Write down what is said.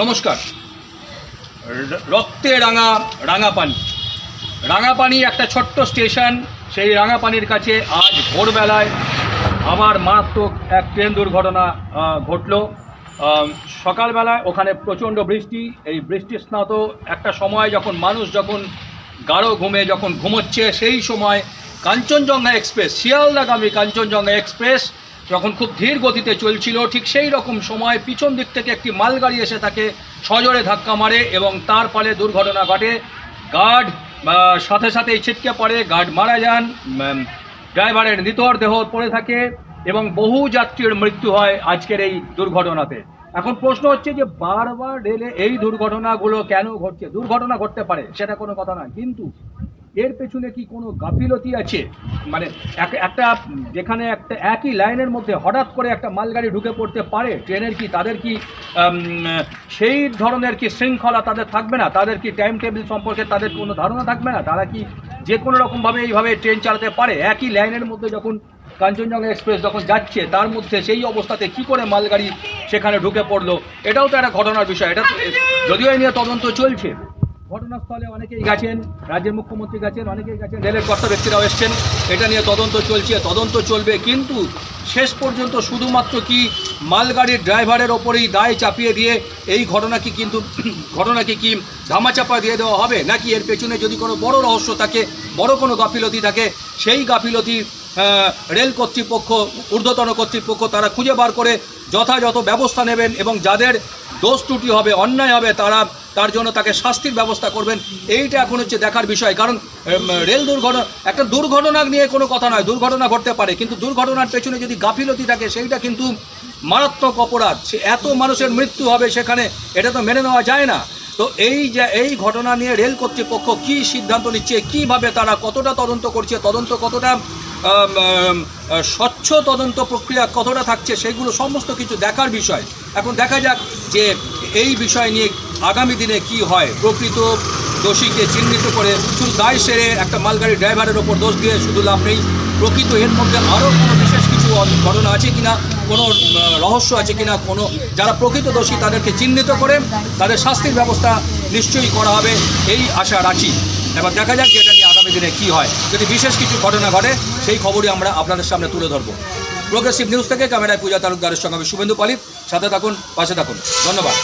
নমস্কার। রক্তে রাঙা রাঙাপানি। রাঙাপানি একটা ছোট্ট স্টেশন, সেই রাঙাপানির কাছে আজ ভোরবেলায় আবার মারাত্মক এক ট্রেন দুর্ঘটনা ঘটলো। সকালবেলায় ওখানে প্রচণ্ড বৃষ্টি, এই বৃষ্টি স্নাত একটা সময় যখন মানুষ যখন গাঢ় ঘুমে যখন ঘুমোচ্ছে, সেই সময় কাঞ্চনজঙ্ঘা এক্সপ্রেস, শিয়ালদাগামী কাঞ্চনজঙ্ঘা এক্সপ্রেস যখন খুব ধীর গতিতে চলছিল, ঠিক সেই রকম সময় পিছন দিক থেকে একটি মালগাড়ি এসে তাকে সজোরে ধাক্কা মারে এবং তার ফলে দুর্ঘটনা ঘটে। গার্ড সাথে সাথেই ছিটকে পড়ে। গার্ড মারা যান ড্রাইভারের নিতর দেহ পড়ে থাকে এবং বহু যাত্রীর মৃত্যু হয় আজকের এই দুর্ঘটনাতে। এখন প্রশ্ন হচ্ছে যে বারবার রেলে এই দুর্ঘটনাগুলো কেন ঘটছে? দুর্ঘটনা ঘটতে পারে, সেটা কোনো কথা না কিন্তু এর পেছনে কি কোনো গাফিলতি আছে? মানে এক- একটা, যেখানে একটা একই লাইনের মধ্যে হঠাৎ করে একটা মালগাড়ি ঢুকে পড়তে পারে, ট্রেনের কি, তাদের কি সেই ধরনের কি শৃঙ্খলা তাদের থাকবে না? তাদের কি টাইম টেবিল সম্পর্কে তাদের কোনো ধারণা থাকবে না? তারা কি যে কোনো রকমভাবে এইভাবে ট্রেন চালাতে পারে? একই লাইনের মধ্যে যখন কাঞ্চনজঙ্ঘা এক্সপ্রেস যখন যাচ্ছে, তার মধ্যে সেই অবস্থাতে কি করে মালগাড়ি সেখানে ঢুকে পড়ল? এটাও তো একটা ঘটনার বিষয়। এটা যদিও এই নিয়ে তদন্ত চলছে। ঘটনাস্থলে অনেকেই গেছেন, রাজ্যের মুখ্যমন্ত্রী গেছেন, অনেকেই গেছেন, রেলের কর্তা ব্যক্তিরাও এসছেন। এটা নিয়ে তদন্ত চলছে, তদন্ত চলবে, কিন্তু শেষ পর্যন্ত শুধুমাত্র কি মালগাড়ির ড্রাইভারের ওপরেই দায় চাপিয়ে দিয়ে এই ঘটনাকে কিন্তু ঘটনাকে কি ধামাচাপা দিয়ে দেওয়া হবে? নাকি এর পেছনে যদি কোনো বড় রহস্য থাকে, বড় কোনো গাফিলতি থাকে, সেই গাফিলতি রেল কর্তৃপক্ষ, ঊর্ধ্বতন কর্তৃপক্ষ তারা খুঁজে বার করে যথাযথ ব্যবস্থা নেবেন এবং যাদের দোষ ত্রুটি হবে, অন্যায় হবে, তারা তার জন্য তাকে শাস্তির ব্যবস্থা করবেন। এইটা এখন হচ্ছে দেখার বিষয়। কারণ রেল দুর্ঘটনা, একটা দুর্ঘটনা নিয়ে কোনো কথা নয়, দুর্ঘটনা ঘটতে পারে। কিন্তু দুর্ঘটনার পেছনে যদি গাফিলতি থাকে, সেইটা কিন্তু মারাত্মক অপরাধ। সে এত মানুষের মৃত্যু হবে সেখানে, এটা তো মেনে নেওয়া যায় না। তো এই যে, এই ঘটনা নিয়ে রেল কর্তৃপক্ষ কি সিদ্ধান্ত নিচ্ছে, কীভাবে তারা কতটা তদন্ত করছে, তদন্ত কতটা স্বচ্ছ তদন্ত প্রক্রিয়া কতটা থাকছে, সেগুলো সমস্ত কিছু দেখার বিষয়। এখন দেখা যাক যে এই বিষয় নিয়ে আগামী দিনে কি হয়? প্রকৃত দোষীকে চিহ্নিত করে শুধু দায় সেরে একটা মালগাড়ি ড্রাইভারের ওপর দোষ দিয়ে শুধু লাভ নেই। প্রকৃত এর মধ্যে আরও কোনো বিশেষ কিছু ঘটনা আছে কিনা? কোনো রহস্য আছে কিনা? কোনো, যারা প্রকৃত দোষী তাদেরকে চিহ্নিত করে তাদের শাস্তির ব্যবস্থা নিশ্চয়ই করা হবে, এই আশা রাখি। এবার দেখা যাক এটা নিয়ে আগামী দিনে কী হয়। যদি বিশেষ কিছু ঘটনা ঘটে, সেই খবরই আমরা আপনাদের সামনে তুলে ধরবো। প্রোগ্রেসিভ নিউজ থেকে ক্যামেরায় পূজা তালুকদারের সঙ্গে আমি শুভেন্দু পালিত। সাথে থাকুন, পাশে থাকুন। ধন্যবাদ।